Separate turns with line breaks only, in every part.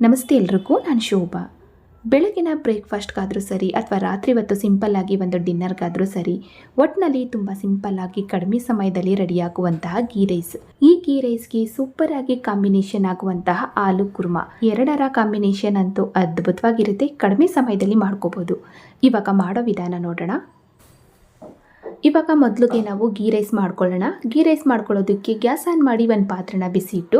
ನಮಸ್ತೆ ಎಲ್ರಿಗೂ, ನಾನು ಶೋಭಾ. ಬೆಳಗಿನ ಬ್ರೇಕ್ಫಾಸ್ಟ್ಗಾದರೂ ಸರಿ ಅಥವಾ ರಾತ್ರಿ ಹೊತ್ತು ಸಿಂಪಲ್ಲಾಗಿ ಒಂದು ಡಿನ್ನರ್ಗಾದರೂ ಸರಿ ಒಟ್ಟಿನಲ್ಲಿ ತುಂಬ ಸಿಂಪಲ್ಲಾಗಿ ಕಡಿಮೆ ಸಮಯದಲ್ಲಿ ರೆಡಿಯಾಗುವಂತಹ ಗೀ ರೈಸ್ ಈ ಗೀ ರೈಸ್ಗೆ ಸೂಪರ್ ಆಗಿ ಕಾಂಬಿನೇಷನ್ ಆಗುವಂತಹ ಆಲೂ ಕುರ್ಮಾ. ಎರಡರ ಕಾಂಬಿನೇಷನ್ ಅಂತೂ ಅದ್ಭುತವಾಗಿರುತ್ತೆ, ಕಡಿಮೆ ಸಮಯದಲ್ಲಿ ಮಾಡ್ಕೋಬೋದು. ಇವಾಗ ಮಾಡೋ ವಿಧಾನ ನೋಡೋಣ. ಇವಾಗ ಮೊದಲಿಗೆ ನಾವು ಗೀ ರೈಸ್ ಮಾಡ್ಕೊಳ್ಳೋಣ. ಗೀ ರೈಸ್ ಮಾಡ್ಕೊಳ್ಳೋದಕ್ಕೆ ಗ್ಯಾಸ್ ಆನ್ ಮಾಡಿ ಒಂದು ಪಾತ್ರೆನ ಬಿಸಿ ಇಟ್ಟು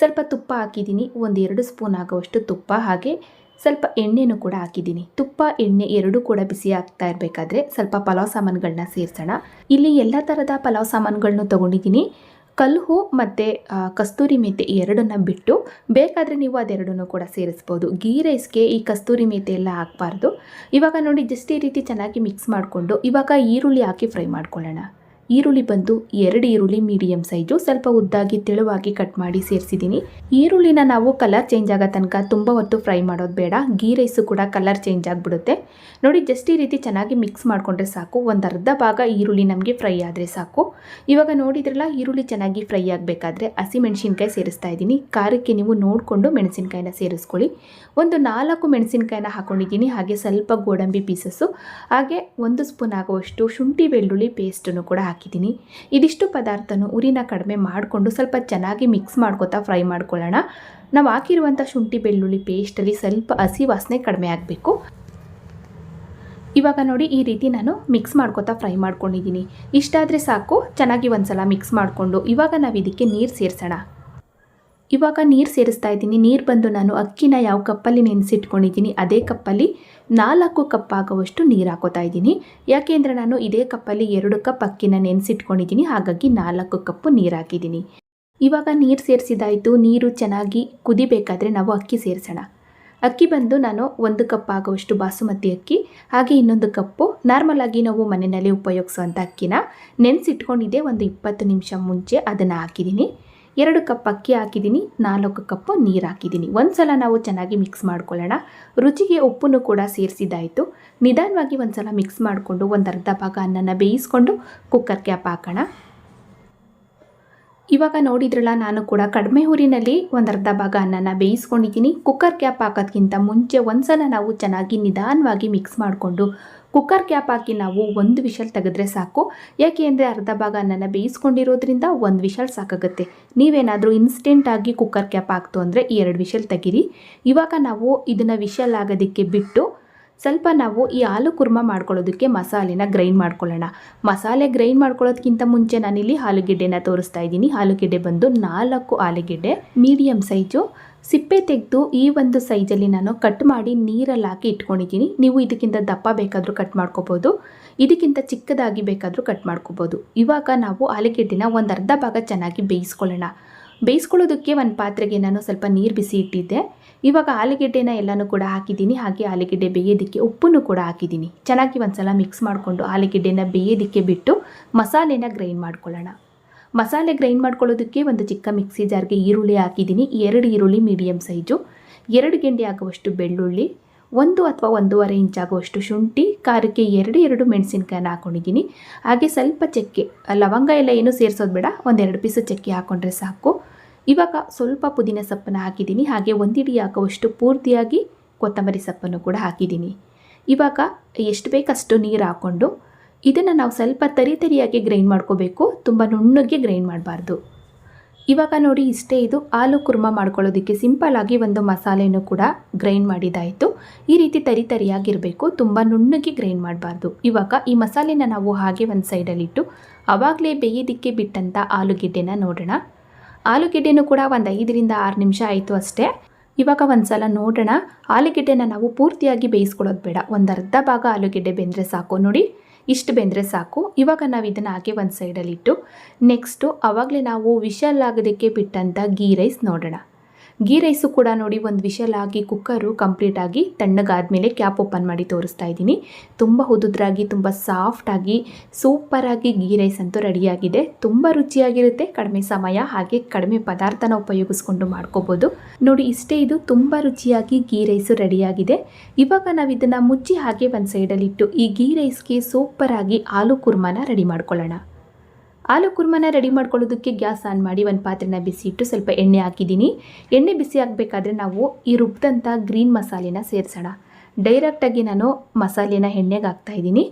ಸ್ವಲ್ಪ ತುಪ್ಪ ಹಾಕಿದ್ದೀನಿ. ಒಂದು ಎರಡು ಸ್ಪೂನ್ ಆಗುವಷ್ಟು ತುಪ್ಪ ಹಾಗೆ ಸ್ವಲ್ಪ ಎಣ್ಣೆನೂ ಕೂಡ ಹಾಕಿದ್ದೀನಿ. ತುಪ್ಪ, ಎಣ್ಣೆ ಎರಡೂ ಕೂಡ ಬಿಸಿ ಆಗ್ತಾ ಇರಬೇಕಾದ್ರೆ ಸ್ವಲ್ಪ ಪಲಾವ್ ಸಾಮಾನುಗಳನ್ನ ಸೇರಿಸೋಣ. ಇಲ್ಲಿ ಎಲ್ಲ ಥರದ ಪಲಾವ್ ಸಾಮಾನುಗಳನ್ನು ತೊಗೊಂಡಿದ್ದೀನಿ. ಕಲ್ಲು ಮತ್ತು ಕಸ್ತೂರಿ ಮೆಂತೆ ಎರಡನ್ನು ಬಿಟ್ಟು ಬೇಕಾದರೆ ನೀವು ಅದೆರಡನ್ನೂ ಕೂಡ ಸೇರಿಸ್ಬೋದು. ಗೀ ರೈಸ್ಗೆ ಈ ಕಸ್ತೂರಿ ಮೆಂತೆ ಎಲ್ಲ ಹಾಕಬಾರ್ದು. ಇವಾಗ ನೋಡಿ ಜಸ್ಟ್ ಈ ರೀತಿ ಚೆನ್ನಾಗಿ ಮಿಕ್ಸ್ ಮಾಡಿಕೊಂಡು ಇವಾಗ ಈರುಳ್ಳಿ ಹಾಕಿ ಫ್ರೈ ಮಾಡ್ಕೊಳ್ಳೋಣ. ಈರುಳ್ಳಿ ಬಂದು ಎರಡು ಈರುಳ್ಳಿ ಮೀಡಿಯಂ ಸೈಜು, ಸ್ವಲ್ಪ ಉದ್ದಾಗಿ ತೆಳುವಾಗಿ ಕಟ್ ಮಾಡಿ ಸೇರಿಸಿದ್ದೀನಿ. ಈರುಳ್ಳಿನ ನಾವು ಕಲರ್ ಚೇಂಜ್ ಆಗೋ ತನಕ ತುಂಬ ಹೊತ್ತು ಫ್ರೈ ಮಾಡೋದು ಬೇಡ. ಗೀ ರೈಸು ಕೂಡ ಕಲರ್ ಚೇಂಜ್ ಆಗಿಬಿಡುತ್ತೆ. ನೋಡಿ ಜಸ್ಟ್ ಈ ರೀತಿ ಚೆನ್ನಾಗಿ ಮಿಕ್ಸ್ ಮಾಡಿಕೊಂಡ್ರೆ ಸಾಕು. ಒಂದು ಅರ್ಧ ಭಾಗ ಈರುಳ್ಳಿ ನಮಗೆ ಫ್ರೈ ಆದರೆ ಸಾಕು. ಇವಾಗ ನೋಡಿದ್ರಲ್ಲ, ಈರುಳ್ಳಿ ಚೆನ್ನಾಗಿ ಫ್ರೈ ಆಗಬೇಕಾದ್ರೆ ಹಸಿಮೆಣಸಿನ್ಕಾಯಿ ಸೇರಿಸ್ತಾ ಇದ್ದೀನಿ. ಖಾರಕ್ಕೆ ನೀವು ನೋಡಿಕೊಂಡು ಮೆಣಸಿನ್ಕಾಯಿನ ಸೇರಿಸ್ಕೊಳ್ಳಿ. ಒಂದು ನಾಲ್ಕು ಮೆಣಸಿನ್ಕಾಯಿನ ಹಾಕೊಂಡಿದ್ದೀನಿ. ಹಾಗೆ ಸ್ವಲ್ಪ ಗೋಡಂಬಿ ಪೀಸಸ್ಸು ಹಾಗೆ ಒಂದು ಸ್ಪೂನ್ ಆಗುವಷ್ಟು ಶುಂಠಿ, ಬೆಳ್ಳುಳ್ಳಿ ಪೇಸ್ಟನ್ನು ಕೂಡ ಹಾಕಿದ್ದೀನಿ. ಇದಿಷ್ಟು ಪದಾರ್ಥನೂ ಉರಿನ ಕಡಿಮೆ ಮಾಡಿಕೊಂಡು ಸ್ವಲ್ಪ ಚೆನ್ನಾಗಿ ಮಿಕ್ಸ್ ಮಾಡ್ಕೋತಾ ಫ್ರೈ ಮಾಡ್ಕೊಳ್ಳೋಣ. ನಾವು ಹಾಕಿರುವಂಥ ಶುಂಠಿ, ಬೆಳ್ಳುಳ್ಳಿ ಪೇಸ್ಟಲ್ಲಿ ಸ್ವಲ್ಪ ಹಸಿ ವಾಸನೆ ಕಡಿಮೆ ಆಗಬೇಕು. ಇವಾಗ ನೋಡಿ ಈ ರೀತಿ ನಾನು ಮಿಕ್ಸ್ ಮಾಡ್ಕೊತಾ ಫ್ರೈ ಮಾಡ್ಕೊಂಡಿದ್ದೀನಿ. ಇಷ್ಟಾದರೆ ಸಾಕು, ಚೆನ್ನಾಗಿ ಒಂದ್ಸಲ ಮಿಕ್ಸ್ ಮಾಡಿಕೊಂಡು. ಇವಾಗ ನಾವು ಇದಕ್ಕೆ ನೀರು ಸೇರಿಸೋಣ. ಇವಾಗ ನೀರು ಸೇರಿಸ್ತಾ ಇದ್ದೀನಿ. ನೀರು ಬಂದು ನಾನು ಅಕ್ಕಿನ ಯಾವ ಕಪ್ಪಲ್ಲಿ ನೆನೆಸಿಟ್ಕೊಂಡಿದ್ದೀನಿ, ಅದೇ ಕಪ್ಪಲ್ಲಿ ನಾಲ್ಕು ಕಪ್ ಆಗುವಷ್ಟು ನೀರು ಹಾಕೋತಾ ಇದ್ದೀನಿ. ಯಾಕೆಂದರೆ ನಾನು ಇದೇ ಕಪ್ಪಲ್ಲಿ ಎರಡು ಕಪ್ ಅಕ್ಕಿನ ನೆನೆಸಿಟ್ಕೊಂಡಿದ್ದೀನಿ, ಹಾಗಾಗಿ ನಾಲ್ಕು ಕಪ್ಪು ನೀರು ಹಾಕಿದ್ದೀನಿ. ಇವಾಗ ನೀರು ಸೇರಿಸಿದಾಯಿತು. ನೀರು ಚೆನ್ನಾಗಿ ಕುದಿಬೇಕಾದ್ರೆ ನಾವು ಅಕ್ಕಿ ಸೇರಿಸೋಣ. ಅಕ್ಕಿ ಬಂದು ನಾನು ಒಂದು ಕಪ್ ಆಗುವಷ್ಟು ಬಾಸುಮತಿ ಅಕ್ಕಿ, ಹಾಗೆ ಇನ್ನೊಂದು ಕಪ್ಪು ನಾರ್ಮಲ್ ಆಗಿ ನಾವು ಮನೆಯಲ್ಲಿ ಉಪಯೋಗಿಸುವಂಥ ಅಕ್ಕಿನ ನೆನೆಸಿಟ್ಕೊಂಡಿದ್ದೆ. ಒಂದು ಇಪ್ಪತ್ತು ನಿಮಿಷ ಮುಂಚೆ ಅದನ್ನು ಹಾಕಿದ್ದೀನಿ. ಎರಡು ಕಪ್ ಅಕ್ಕಿ ಹಾಕಿದ್ದೀನಿ, ನಾಲ್ಕು ಕಪ್ಪು ನೀರು ಹಾಕಿದ್ದೀನಿ. ಒಂದು ಸಲ ನಾವು ಚೆನ್ನಾಗಿ ಮಿಕ್ಸ್ ಮಾಡ್ಕೊಳ್ಳೋಣ. ರುಚಿಗೆ ಉಪ್ಪನ್ನು ಕೂಡ ಸೇರಿಸಿದ್ದಾಯಿತು. ನಿಧಾನವಾಗಿ ಒಂದು ಸಲ ಮಿಕ್ಸ್ ಮಾಡಿಕೊಂಡು ಒಂದು ಅರ್ಧ ಭಾಗ ಅನ್ನನ ಬೇಯಿಸ್ಕೊಂಡು ಕುಕ್ಕರ್ ಕ್ಯಾಪ್ ಹಾಕೋಣ. ಇವಾಗ ನೋಡಿದ್ರಲ್ಲ, ನಾನು ಕೂಡ ಕಡಿಮೆ ಊರಿನಲ್ಲಿ ಒಂದು ಅರ್ಧ ಭಾಗ ಅನ್ನನ ಬೇಯಿಸ್ಕೊಂಡಿದ್ದೀನಿ. ಕುಕ್ಕರ್ ಕ್ಯಾಪ್ ಹಾಕೋದ್ಕಿಂತ ಮುಂಚೆ ಒಂದ್ಸಲ ನಾವು ಚೆನ್ನಾಗಿ ನಿಧಾನವಾಗಿ ಮಿಕ್ಸ್ ಮಾಡಿಕೊಂಡು ಕುಕ್ಕರ್ ಕ್ಯಾಪ್ ಹಾಕಿ ನಾವು ಒಂದು ವಿಷಲ್ ತೆಗೆದ್ರೆ ಸಾಕು. ಯಾಕೆ ಅಂದರೆ ಅರ್ಧ ಭಾಗ ನನ್ನ ಬೇಯಿಸ್ಕೊಂಡಿರೋದ್ರಿಂದ ಒಂದು ವಿಷಲ್ ಸಾಕಾಗುತ್ತೆ. ನೀವೇನಾದರೂ ಇನ್ಸ್ಟೆಂಟಾಗಿ ಕುಕ್ಕರ್ ಕ್ಯಾಪ್ ಹಾಕ್ತು ಅಂದರೆ ಎರಡು ವಿಷಲ್ ತೆಗೀರಿ. ಇವಾಗ ನಾವು ಇದನ್ನು ವಿಷಲ್ ಆಗೋದಕ್ಕೆ ಬಿಟ್ಟು ಸ್ವಲ್ಪ ನಾವು ಈ ಆಲೂ ಕುರ್ಮ ಮಾಡ್ಕೊಳ್ಳೋದಕ್ಕೆ ಮಸಾಲೆನ ಗ್ರೈಂಡ್ ಮಾಡ್ಕೊಳ್ಳೋಣ. ಮಸಾಲೆ ಗ್ರೈಂಡ್ ಮಾಡ್ಕೊಳ್ಳೋದಕ್ಕಿಂತ ಮುಂಚೆ ನಾನಿಲ್ಲಿ ಆಲೂಗೆಡ್ಡೆನ ತೋರಿಸ್ತಾ ಇದ್ದೀನಿ. ಆಲೂಗೆಡ್ಡೆ ಬಂದು ನಾಲ್ಕು ಆಲೂಗೆಡ್ಡೆ ಮೀಡಿಯಮ್ ಸೈಜು ಸಿಪ್ಪೆ ತೆಗೆದು ಈ ಒಂದು ಸೈಜಲ್ಲಿ ನಾನು ಕಟ್ ಮಾಡಿ ನೀರಲ್ಲಿ ಹಾಕಿ ಇಟ್ಕೊಂಡಿದ್ದೀನಿ. ನೀವು ಇದಕ್ಕಿಂತ ದಪ್ಪ ಬೇಕಾದರೂ ಕಟ್ ಮಾಡ್ಕೋಬೋದು. ಇದಕ್ಕಿಂತ ಚಿಕ್ಕದಾಗಿ ಬೇಕಾದರೂ ಕಟ್ ಮಾಡ್ಕೋಬೋದು. ಇವಾಗ ನಾವು ಆಲೂಗೆಡ್ಡೆನ ಒಂದು ಅರ್ಧ ಭಾಗ ಚೆನ್ನಾಗಿ ಬೇಯಿಸ್ಕೊಳ್ಳೋಣ. ಬೇಯಿಸ್ಕೊಳ್ಳೋದಕ್ಕೆ ಒಂದು ಪಾತ್ರೆಗೆ ನಾನು ಸ್ವಲ್ಪ ನೀರು ಬಿಸಿ ಇಟ್ಟಿದ್ದೆ. ಇವಾಗ ಆಲೂಗೆಡ್ಡೆನ ಎಲ್ಲನೂ ಕೂಡ ಹಾಕಿದ್ದೀನಿ. ಹಾಗೆ ಆಲೂಗೆಡ್ಡೆ ಬೇಯೋದಕ್ಕೆ ಉಪ್ಪನ್ನು ಕೂಡ ಹಾಕಿದ್ದೀನಿ. ಚೆನ್ನಾಗಿ ಒಂದು ಸಲ ಮಿಕ್ಸ್ ಮಾಡಿಕೊಂಡು ಆಲೂಗೆಡ್ಡೆನ ಬೇಯೋದಕ್ಕೆ ಬಿಟ್ಟು ಮಸಾಲೆನ ಗ್ರೈಂಡ್ ಮಾಡ್ಕೊಳ್ಳೋಣ. ಮಸಾಲೆ ಗ್ರೈಂಡ್ ಮಾಡ್ಕೊಳ್ಳೋದಕ್ಕೆ ಒಂದು ಚಿಕ್ಕ ಮಿಕ್ಸಿ ಜಾರ್ಗೆ ಈರುಳ್ಳಿ ಹಾಕಿದ್ದೀನಿ. ಎರಡು ಈರುಳ್ಳಿ ಮೀಡಿಯಮ್ ಸೈಜು. ಎರಡು ಗೆಂಡೆ ಆಗುವಷ್ಟು ಬೆಳ್ಳುಳ್ಳಿ, ಒಂದು ಅಥವಾ ಒಂದೂವರೆ ಇಂಚ್ ಆಗುವಷ್ಟು ಶುಂಠಿ, ಖಾರಕ್ಕೆ ಎರಡು ಎರಡು ಮೆಣಸಿನ್ಕಾಯನ್ನ ಹಾಕೊಂಡಿದ್ದೀನಿ. ಹಾಗೆ ಸ್ವಲ್ಪ ಚಕ್ಕೆ, ಲವಂಗ ಎಲ್ಲ ಏನು ಸೇರಿಸೋದು ಬೇಡ, ಒಂದೆರಡು ಪೀಸು ಚಕ್ಕೆ ಹಾಕ್ಕೊಂಡ್ರೆ ಸಾಕು. ಇವಾಗ ಸ್ವಲ್ಪ ಪುದೀನ ಸೊಪ್ಪನ್ನು ಹಾಕಿದ್ದೀನಿ. ಹಾಗೆ ಒಂದಿಡಿ ಹಾಕುವಷ್ಟು ಪೂರ್ತಿಯಾಗಿ ಕೊತ್ತಂಬರಿ ಸೊಪ್ಪನ್ನು ಕೂಡ ಹಾಕಿದ್ದೀನಿ. ಇವಾಗ ಎಷ್ಟು ಬೇಕಷ್ಟು ನೀರು ಹಾಕ್ಕೊಂಡು ಇದನ್ನು ನಾವು ಸ್ವಲ್ಪ ತರಿ ತರಿಯಾಗಿ ಗ್ರೈಂಡ್ ಮಾಡ್ಕೋಬೇಕು. ತುಂಬ ನುಣ್ಣಗೆ ಗ್ರೈಂಡ್ ಮಾಡಬಾರ್ದು. ಇವಾಗ ನೋಡಿ ಇಷ್ಟೇ ಇದು ಆಲೂ ಕುರ್ಮ ಮಾಡ್ಕೊಳ್ಳೋದಕ್ಕೆ ಸಿಂಪಲ್ಲಾಗಿ ಒಂದು ಮಸಾಲೆಯನ್ನು ಕೂಡ ಗ್ರೈಂಡ್ ಮಾಡಿದಾಯಿತು. ಈ ರೀತಿ ತರಿ ತರಿಯಾಗಿರಬೇಕು ತುಂಬ ನುಣ್ಣಗೆ ಗ್ರೈಂಡ್ ಮಾಡಬಾರ್ದು. ಇವಾಗ ಈ ಮಸಾಲೆನ ನಾವು ಹಾಗೆ ಒಂದು ಸೈಡಲ್ಲಿಟ್ಟು ಆವಾಗಲೇ ಬೇಯೋದಿಕ್ಕೆ ಬಿಟ್ಟಂಥ ಆಲೂಗೆಡ್ಡೆನ ನೋಡೋಣ. ಆಲೂಗೆಡ್ಡೆನೂ ಕೂಡ ಒಂದು ಐದರಿಂದ ಆರು ನಿಮಿಷ ಆಯಿತು ಅಷ್ಟೇ. ಇವಾಗ ಒಂದು ಸಲ ನೋಡೋಣ. ಆಲೂಗೆಡ್ಡೆನ ನಾವು ಪೂರ್ತಿಯಾಗಿ ಬೇಯಿಸ್ಕೊಳ್ಳೋದು ಬೇಡ. ಒಂದು ಅರ್ಧ ಭಾಗ ಆಲೂಗೆಡ್ಡೆ ಬೆಂದರೆ ಸಾಕು. ನೋಡಿ. ಇಷ್ಟು ಬೆಂದರೆ ಸಾಕು. ಇವಾಗ ನಾವು ಇದನ್ನು ಹಾಗೆ ಒಂದು ಸೈಡಲ್ಲಿಟ್ಟು ನೆಕ್ಸ್ಟು ಆವಾಗಲೇ ನಾವು ವಿಶಲ್ ಆಗೋದಕ್ಕೆ ಬಿಟ್ಟಂಥ ಗೀ ರೈಸ್ ನೋಡೋಣ. ಗೀ ರೈಸು ಕೂಡ ನೋಡಿ ಒಂದು ವಿಷಲ್ ಆಗಿ ಕುಕ್ಕರು ಕಂಪ್ಲೀಟಾಗಿ ತಣ್ಣಗಾದ್ಮೇಲೆ ಕ್ಯಾಪ್ ಓಪನ್ ಮಾಡಿ ತೋರಿಸ್ತಾ ಇದ್ದೀನಿ. ತುಂಬ ಹುದುದ್ರಾಗಿ, ತುಂಬ ಸಾಫ್ಟಾಗಿ ಸೂಪರಾಗಿ ಗೀ ರೈಸ್ ಅಂತೂ ರೆಡಿಯಾಗಿದೆ. ತುಂಬ ರುಚಿಯಾಗಿರುತ್ತೆ. ಕಡಿಮೆ ಸಮಯ ಹಾಗೆ ಕಡಿಮೆ ಪದಾರ್ಥನ ಉಪಯೋಗಿಸ್ಕೊಂಡು ಮಾಡ್ಕೋಬೋದು. ನೋಡಿ, ಇಷ್ಟೇ ಇದು. ತುಂಬ ರುಚಿಯಾಗಿ ಗೀ ರೈಸು ರೆಡಿಯಾಗಿದೆ. ಇವಾಗ ನಾವು ಇದನ್ನು ಮುಚ್ಚಿ ಹಾಗೆ ಒಂದು ಸೈಡಲ್ಲಿಟ್ಟು ಈ ಗೀ ರೈಸ್ಗೆ ಸೂಪರಾಗಿ ಆಲೂ ಕುರ್ಮಾನ ರೆಡಿ ಮಾಡ್ಕೊಳ್ಳೋಣ. ಆಲೂ ಕುರ್ಮನ ರೆಡಿ ಮಾಡ್ಕೊಳ್ಳೋದಕ್ಕೆ ಗ್ಯಾಸ್ ಆನ್ ಮಾಡಿ ಒಂದು ಪಾತ್ರೆನ ಬಿಸಿ ಇಟ್ಟು ಸ್ವಲ್ಪ ಎಣ್ಣೆ ಹಾಕಿದ್ದೀನಿ. ಎಣ್ಣೆ ಬಿಸಿ ಆಗಬೇಕಾದ್ರೆ ನಾವು ಈ ರುಬ್ಬಿದಂಥ ಗ್ರೀನ್ ಮಸಾಲೆನ ಸೇರಿಸೋಣ. ಡೈರೆಕ್ಟಾಗಿ ನಾನು ಮಸಾಲೆನ ಎಣ್ಣೆಗೆ ಹಾಕ್ತಾ ಇದ್ದೀನಿ.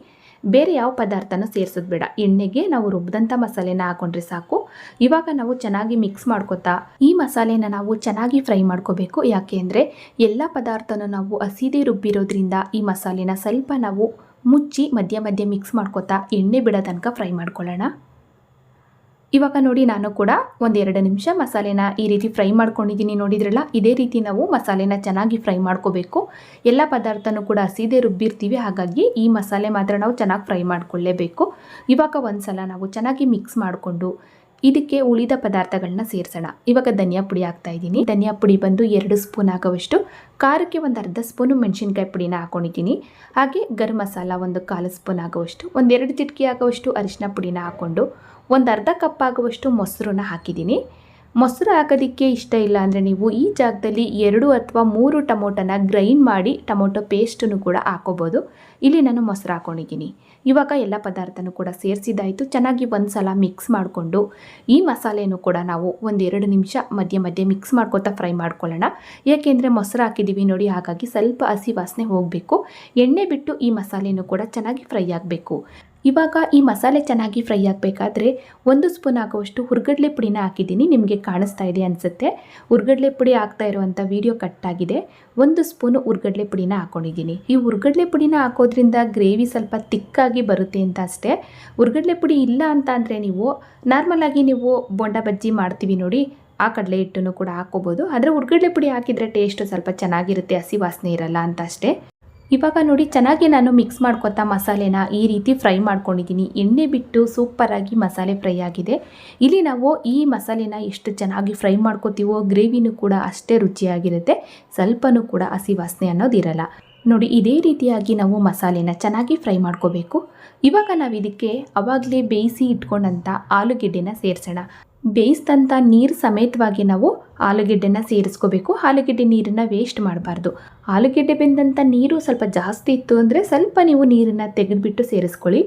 ಬೇರೆ ಯಾವ ಪದಾರ್ಥನೂ ಸೇರಿಸೋದು ಬೇಡ. ಎಣ್ಣೆಗೆ ನಾವು ರುಬ್ಬಿದಂಥ ಮಸಾಲೆನ ಹಾಕೊಂಡ್ರೆ ಸಾಕು. ಇವಾಗ ನಾವು ಚೆನ್ನಾಗಿ ಮಿಕ್ಸ್ ಮಾಡ್ಕೋತಾ ಈ ಮಸಾಲೆನ ನಾವು ಚೆನ್ನಾಗಿ ಫ್ರೈ ಮಾಡ್ಕೋಬೇಕು. ಯಾಕೆ ಅಂದರೆ ಎಲ್ಲ ಪದಾರ್ಥನ ನಾವು ಹಸಿದೇ ರುಬ್ಬಿರೋದ್ರಿಂದ ಈ ಮಸಾಲೆನ ಸ್ವಲ್ಪ ನಾವು ಮುಚ್ಚಿ ಮಧ್ಯ ಮಧ್ಯ ಮಿಕ್ಸ್ ಮಾಡ್ಕೋತಾ ಎಣ್ಣೆ ಬಿಡೋ ತನಕ ಫ್ರೈ ಮಾಡ್ಕೊಳ್ಳೋಣ. ಇವಾಗ ನೋಡಿ ನಾನು ಕೂಡ ಒಂದೆರಡು ನಿಮಿಷ ಮಸಾಲೆನ ಈ ರೀತಿ ಫ್ರೈ ಮಾಡ್ಕೊಂಡಿದ್ದೀನಿ ನೋಡಿದ್ರಲ್ಲ? ಇದೇ ರೀತಿ ನಾವು ಮಸಾಲೆನ ಚೆನ್ನಾಗಿ ಫ್ರೈ ಮಾಡ್ಕೋಬೇಕು. ಎಲ್ಲ ಪದಾರ್ಥನೂ ಕೂಡ ಹಸಿದೇ ರುಬ್ಬಿರ್ತೀವಿ. ಹಾಗಾಗಿ ಈ ಮಸಾಲೆ ಮಾತ್ರ ನಾವು ಚೆನ್ನಾಗಿ ಫ್ರೈ ಮಾಡ್ಕೊಳ್ಳೇಬೇಕು. ಇವಾಗ ಒಂದ್ಸಲ ನಾವು ಚೆನ್ನಾಗಿ ಮಿಕ್ಸ್ ಮಾಡಿಕೊಂಡು ಇದಕ್ಕೆ ಉಳಿದ ಪದಾರ್ಥಗಳನ್ನ ಸೇರಿಸೋಣ. ಇವಾಗ ಧನಿಯಾ ಪುಡಿ ಹಾಕ್ತಾ ಇದ್ದೀನಿ. ಧನಿಯಾ ಪುಡಿ ಬಂದು ಎರಡು ಸ್ಪೂನ್ ಆಗೋವಷ್ಟು. ಖಾರಕ್ಕೆ ಒಂದು ಅರ್ಧ ಸ್ಪೂನು ಮೆಣಸಿನ್ಕಾಯಿ ಪುಡಿನ ಹಾಕೊಂಡಿದ್ದೀನಿ. ಹಾಗೆ ಗರಂ ಮಸಾಲ ಒಂದು ಕಾಲು ಸ್ಪೂನ್ ಆಗುವಷ್ಟು. ಒಂದೆರಡು ಚಿಟಕಿ ಆಗುವಷ್ಟು ಅರಿಶಿನ ಪುಡಿನ ಹಾಕ್ಕೊಂಡು ಒಂದು ಅರ್ಧ ಕಪ್ ಆಗುವಷ್ಟು ಮೊಸರನ್ನ ಹಾಕಿದ್ದೀನಿ. ಮೊಸರು ಹಾಕೋದಕ್ಕೆ ಇಷ್ಟ ಇಲ್ಲ ಅಂದರೆ ನೀವು ಈ ಜಾಗದಲ್ಲಿ ಎರಡು ಅಥವಾ ಮೂರು ಟೊಮೊಟೊನ ಗ್ರೈಂಡ್ ಮಾಡಿ ಟೊಮೊಟೊ ಪೇಸ್ಟನ್ನು ಕೂಡ ಹಾಕೋಬೋದು. ಇಲ್ಲಿ ನಾನು ಮೊಸರು ಹಾಕೊಂಡಿದ್ದೀನಿ. ಇವಾಗ ಎಲ್ಲ ಪದಾರ್ಥನೂ ಕೂಡ ಸೇರಿಸಿದ್ದಾಯಿತು. ಚೆನ್ನಾಗಿ ಒಂದು ಸಲ ಮಿಕ್ಸ್ ಮಾಡಿಕೊಂಡು ಈ ಮಸಾಲೆಯನ್ನು ಕೂಡ ನಾವು ಒಂದೆರಡು ನಿಮಿಷ ಮಧ್ಯೆ ಮಧ್ಯೆ ಮಿಕ್ಸ್ ಮಾಡ್ಕೊತಾ ಫ್ರೈ ಮಾಡ್ಕೊಳ್ಳೋಣ. ಏಕೆಂದರೆ ಮೊಸರು ಹಾಕಿದ್ದೀವಿ ನೋಡಿ, ಹಾಗಾಗಿ ಸ್ವಲ್ಪ ಹಸಿ ವಾಸನೆ ಹೋಗಬೇಕು. ಎಣ್ಣೆ ಬಿಟ್ಟು ಈ ಮಸಾಲೆಯನ್ನು ಕೂಡ ಚೆನ್ನಾಗಿ ಫ್ರೈ ಆಗಬೇಕು. ಇವಾಗ ಈ ಮಸಾಲೆ ಚೆನ್ನಾಗಿ ಫ್ರೈ ಆಗಬೇಕಾದ್ರೆ ಒಂದು ಸ್ಪೂನ್ ಆಗುವಷ್ಟು ಹುರ್ಗಡ್ಲೆ ಪುಡಿನ ಹಾಕಿದ್ದೀನಿ. ನಿಮಗೆ ಕಾಣಿಸ್ತಾ ಇದೆ ಅನಿಸುತ್ತೆ. ಹುರ್ಗಡ್ಲೆ ಪುಡಿ ಹಾಕ್ತಾ ಇರುವಂಥ ವಿಡಿಯೋ ಕಟ್ ಆಗಿದೆ. ಒಂದು ಸ್ಪೂನು ಹುರ್ಗಡ್ಲೆ ಪುಡಿನ ಹಾಕೊಂಡಿದ್ದೀನಿ. ಈ ಹುರ್ಗಡ್ಲೆ ಪುಡಿನ ಹಾಕೋದ್ರಿಂದ ಗ್ರೇವಿ ಸ್ವಲ್ಪ ತಿಕ್ಕಾಗಿ ಬರುತ್ತೆ ಅಂತ ಅಷ್ಟೇ. ಹುರ್ಗಡ್ಲೆ ಪುಡಿ ಇಲ್ಲ ಅಂತ ಅಂದರೆ ನೀವು ನಾರ್ಮಲಾಗಿ ನೀವು ಬೊಂಡ ಬಜ್ಜಿ ಮಾಡ್ತೀವಿ ನೋಡಿ, ಆ ಕಡಲೆ ಹಿಟ್ಟನ್ನು ಕೂಡ ಹಾಕೋಬೋದು. ಆದರೆ ಹುರ್ಗಡ್ಲೆ ಪುಡಿ ಹಾಕಿದರೆ ಟೇಸ್ಟ್ ಸ್ವಲ್ಪ ಚೆನ್ನಾಗಿರುತ್ತೆ, ಹಸಿ ವಾಸನೆ ಇರಲ್ಲ ಅಂತ ಅಷ್ಟೇ. ಇವಾಗ ನೋಡಿ ಚೆನ್ನಾಗಿ ನಾನು ಮಿಕ್ಸ್ ಮಾಡ್ಕೊತಾ ಮಸಾಲೆನ ಈ ರೀತಿ ಫ್ರೈ ಮಾಡ್ಕೊಂಡಿದ್ದೀನಿ. ಎಣ್ಣೆ ಬಿಟ್ಟು ಸೂಪರಾಗಿ ಮಸಾಲೆ ಫ್ರೈ ಆಗಿದೆ. ಇಲ್ಲಿ ನಾವು ಈ ಮಸಾಲೆನ ಎಷ್ಟು ಚೆನ್ನಾಗಿ ಫ್ರೈ ಮಾಡ್ಕೋತೀವೋ ಗ್ರೇವಿನೂ ಕೂಡ ಅಷ್ಟೇ ರುಚಿಯಾಗಿರುತ್ತೆ. ಸ್ವಲ್ಪನೂ ಕೂಡ ಹಸಿ ವಾಸನೆ ಅನ್ನೋದಿರಲ್ಲ ನೋಡಿ, ಇದೇ ರೀತಿಯಾಗಿ ನಾವು ಮಸಾಲೆನ ಚೆನ್ನಾಗಿ ಫ್ರೈ ಮಾಡ್ಕೋಬೇಕು. ಇವಾಗ ನಾವು ಇದಕ್ಕೆ ಅವಾಗಲೇ ಬೇಯಿಸಿ ಇಟ್ಕೊಂಡಂಥ ಆಲೂಗೆಡ್ಡೆನ ಸೇರಿಸೋಣ. ಬೇಯಿಸಿದಂಥ ನೀರು ಸಮೇತವಾಗಿ ನಾವು ಆಲೂಗೆಡ್ಡೆನ ಸೇರಿಸ್ಕೋಬೇಕು. ಆಲೂಗೆಡ್ಡೆ ನೀರನ್ನು ವೇಸ್ಟ್ ಮಾಡಬಾರ್ದು. ಆಲೂಗೆಡ್ಡೆ ಬೆಂದಂಥ ನೀರು ಸ್ವಲ್ಪ ಜಾಸ್ತಿ ಇತ್ತು ಅಂದರೆ ಸ್ವಲ್ಪ ನೀವು ನೀರನ್ನು ತೆಗೆದುಬಿಟ್ಟು ಸೇರಿಸ್ಕೊಳ್ಳಿ.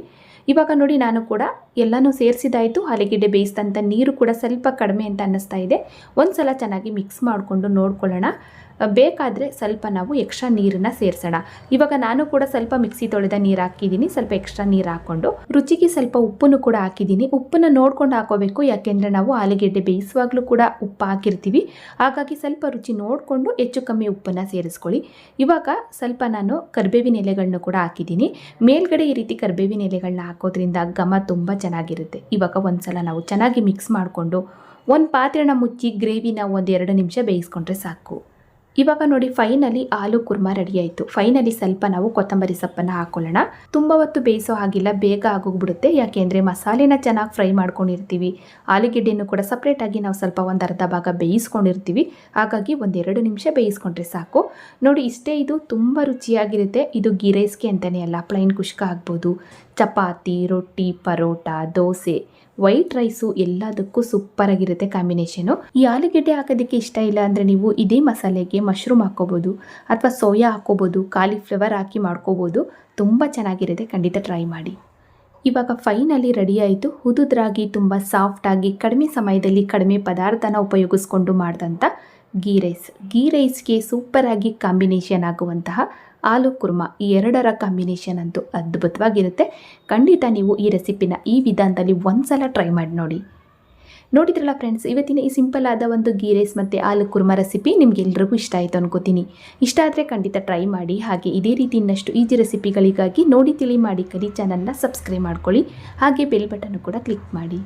ಇವಾಗ ನೋಡಿ ನಾನು ಕೂಡ ಎಲ್ಲನೂ ಸೇರಿಸಿದಾಯಿತು. ಆಲೂಗೆಡ್ಡೆ ಬೇಯಿಸಿದಂಥ ನೀರು ಕೂಡ ಸ್ವಲ್ಪ ಕಡಿಮೆ ಅಂತ ಅನ್ನಿಸ್ತಾ ಇದೆ. ಒಂದು ಸಲ ಚೆನ್ನಾಗಿ ಮಿಕ್ಸ್ ಮಾಡಿಕೊಂಡು ನೋಡ್ಕೊಳ್ಳೋಣ. ಬೇಕಾದರೆ ಸ್ವಲ್ಪ ನಾವು ಎಕ್ಸ್ಟ್ರಾ ನೀರನ್ನು ಸೇರಿಸೋಣ. ಇವಾಗ ನಾನು ಕೂಡ ಸ್ವಲ್ಪ ಮಿಕ್ಸಿ ತೊಳೆದ ನೀರು ಹಾಕಿದ್ದೀನಿ. ಸ್ವಲ್ಪ ಎಕ್ಸ್ಟ್ರಾ ನೀರು ಹಾಕ್ಕೊಂಡು. ರುಚಿಗೆ ಸ್ವಲ್ಪ ಉಪ್ಪನ್ನು ಕೂಡ ಹಾಕಿದ್ದೀನಿ. ಉಪ್ಪನ್ನು ನೋಡ್ಕೊಂಡು ಹಾಕೋಬೇಕು. ಯಾಕೆಂದರೆ ನಾವು ಆಲೂಗೆಡ್ಡೆ ಬೇಯಿಸುವಾಗಲೂ ಕೂಡ ಉಪ್ಪು ಹಾಕಿರ್ತೀವಿ. ಹಾಗಾಗಿ ಸ್ವಲ್ಪ ರುಚಿ ನೋಡಿಕೊಂಡು ಹೆಚ್ಚು ಕಮ್ಮಿ ಉಪ್ಪನ್ನು ಸೇರಿಸ್ಕೊಳ್ಳಿ. ಇವಾಗ ಸ್ವಲ್ಪ ನಾನು ಕರ್ಬೇವಿನ ಎಲೆಗಳನ್ನ ಕೂಡ ಹಾಕಿದ್ದೀನಿ. ಮೇಲ್ಗಡೆ ಈ ರೀತಿ ಕರ್ಬೇವಿನ ಎಲೆಗಳನ್ನ ಹಾಕೋದ್ರಿಂದ ಘಮ ತುಂಬ ಚೆನ್ನಾಗಿರುತ್ತೆ. ಇವಾಗ ಒಂದ್ಸಲ ನಾವು ಚೆನ್ನಾಗಿ ಮಿಕ್ಸ್ ಮಾಡಿಕೊಂಡು ಒಂದು ಪಾತ್ರೆನ ಮುಚ್ಚಿ ಗ್ರೇವಿನ ಒಂದು ಎರಡು ನಿಮಿಷ ಬೇಯಿಸ್ಕೊಂಡ್ರೆ ಸಾಕು. ಇವಾಗ ನೋಡಿ ಫೈನಲಿ ಆಲೂ ಕುರ್ಮ ರೆಡಿ ಆಯಿತು. ಫೈನಲಿ ಸ್ವಲ್ಪ ನಾವು ಕೊತ್ತಂಬರಿ ಸೊಪ್ಪನ್ನು ಹಾಕೊಳ್ಳೋಣ. ತುಂಬ ಹೊತ್ತು ಬೇಯಿಸೋ ಹಾಗಿಲ್ಲ, ಬೇಗ ಆಗೋಗ್ಬಿಡುತ್ತೆ. ಯಾಕೆಂದರೆ ಮಸಾಲೆನ ಚೆನ್ನಾಗಿ ಫ್ರೈ ಮಾಡ್ಕೊಂಡಿರ್ತೀವಿ. ಆಲೂಗೆಡ್ಡೆನೂ ಕೂಡ ಸಪ್ರೇಟಾಗಿ ನಾವು ಸ್ವಲ್ಪ ಒಂದು ಅರ್ಧ ಭಾಗ ಬೇಯಿಸ್ಕೊಂಡಿರ್ತೀವಿ. ಹಾಗಾಗಿ ಒಂದೆರಡು ನಿಮಿಷ ಬೇಯಿಸ್ಕೊಂಡ್ರೆ ಸಾಕು. ನೋಡಿ ಇಷ್ಟೇ ಇದು ತುಂಬ ರುಚಿಯಾಗಿರುತ್ತೆ. ಇದು ಗೀ ರೈಸ್ಗೆ ಅಂತಲೇ ಅಲ್ಲ ಪ್ಲೈನ್ ಕುಷ್ಕ ಆಗ್ಬೋದು. ಚಪಾತಿ, ರೊಟ್ಟಿ, ಪರೋಟ, ದೋಸೆ. ವೈಟ್ ರೈಸು ಎಲ್ಲದಕ್ಕೂ ಸೂಪರ್ ಆಗಿರುತ್ತೆ ಕಾಂಬಿನೇಷನು. ಈ ಆಲೂಗೆಡ್ಡೆ ಹಾಕೋದಕ್ಕೆ ಇಷ್ಟ ಇಲ್ಲ ಅಂದರೆ ನೀವು ಇದೇ ಮಸಾಲೆಗೆ ಮಶ್ರೂಮ್ ಹಾಕೋಬೋದು, ಅಥವಾ ಸೋಯಾ ಹಾಕೋಬೋದು ಕಾಲಿಫ್ಲವರ್ ಹಾಕಿ ಮಾಡ್ಕೋಬೋದು. ತುಂಬ ಚೆನ್ನಾಗಿರುತ್ತೆ, ಖಂಡಿತ ಟ್ರೈ ಮಾಡಿ. ಇವಾಗ ಫೈನಲಿ ರೆಡಿ ಆಯಿತು. ಹುದುದ್ರಾಗಿ ತುಂಬ ಸಾಫ್ಟಾಗಿ ಕಡಿಮೆ ಸಮಯದಲ್ಲಿ ಕಡಿಮೆ ಪದಾರ್ಥನ ಉಪಯೋಗಿಸ್ಕೊಂಡು ಮಾಡಿದಂಥ ಗೀ ರೈಸ್. ಗೀ ರೈಸ್ಗೆ ಸೂಪರಾಗಿ ಕಾಂಬಿನೇಷನ್ ಆಗುವಂತಹ ಆಲೂ ಕುರ್ಮಾ ಈ ಎರಡರ ಕಾಂಬಿನೇಷನ್ ಅಂತೂ ಅದ್ಭುತವಾಗಿರುತ್ತೆ. ಖಂಡಿತ ನೀವು ಈ ರೆಸಿಪಿನ ಈ ವಿಧಾನದಲ್ಲಿ ಒಂದ್ಸಲ ಟ್ರೈ ಮಾಡಿ ನೋಡಿ. ನೋಡಿದ್ರಲ್ಲ ಫ್ರೆಂಡ್ಸ್ ಇವತ್ತಿನ ಈ ಸಿಂಪಲ್ ಆದ ಒಂದು ಗೀ ರೈಸ್ ಮತ್ತು ಆಲೂ ಕುರ್ಮಾ ರೆಸಿಪಿ ನಿಮ್ಗೆಲ್ರಿಗೂ ಇಷ್ಟ ಆಯಿತು ಅನ್ಕೋತೀನಿ. ಇಷ್ಟ ಆದರೆ ಖಂಡಿತ ಟ್ರೈ ಮಾಡಿ, ಹಾಗೆ ಇದೇ ರೀತಿ ಇನ್ನಷ್ಟು ಈಜಿ ರೆಸಿಪಿಗಳಿಗಾಗಿ ನೋಡಿ, ತಿಳಿ ಮಾಡಿ, ಕಲಿ ಚಾನಲ್ನ ಸಬ್ಸ್ಕ್ರೈಬ್ ಮಾಡ್ಕೊಳ್ಳಿ. ಹಾಗೆ ಬೆಲ್ ಬಟನ್ ಕೂಡ ಕ್ಲಿಕ್ ಮಾಡಿ.